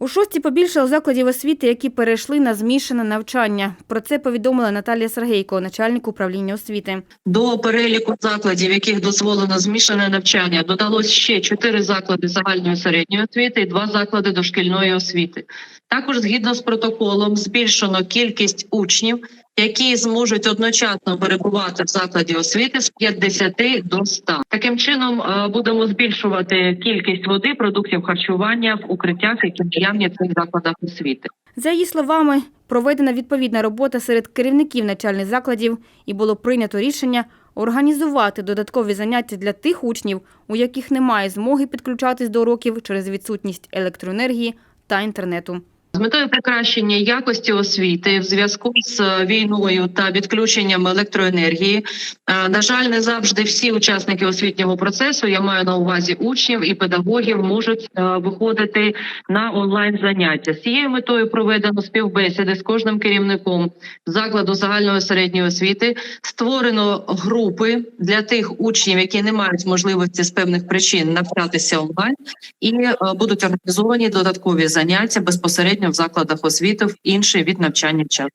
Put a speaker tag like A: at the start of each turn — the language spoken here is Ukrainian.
A: У шості побільшало закладів освіти, які перейшли на змішане навчання. Про це повідомила Наталія Сергейко, начальник управління освіти.
B: До переліку закладів, яких дозволено змішане навчання, додалось ще чотири заклади загальної середньої освіти і два заклади дошкільної освіти. Також, згідно з протоколом, збільшено кількість учнів, які зможуть одночасно перебувати в закладі освіти з 50 до 100. Таким чином е, будемо збільшувати кількість води, продуктів харчування в укриттях, які наявні в цих закладах освіти.
A: За її словами, проведена відповідна робота серед керівників начальних закладів і було прийнято рішення організувати додаткові заняття для тих учнів, у яких немає змоги підключатись до уроків через відсутність електроенергії та інтернету.
B: З метою покращення якості освіти в зв'язку з е, війною та відключенням електроенергії, е, на жаль, не завжди всі учасники освітнього процесу, я маю на увазі учнів і педагогів, можуть е, виходити на онлайн заняття. З цією метою проведено співбесіди з кожним керівником закладу загальної середньої освіти. Створено групи для тих учнів, які не мають можливості з певних причин навчатися онлайн, і будуть організовані додаткові заняття безпосередньо в закладах освіти в інший від навчання час.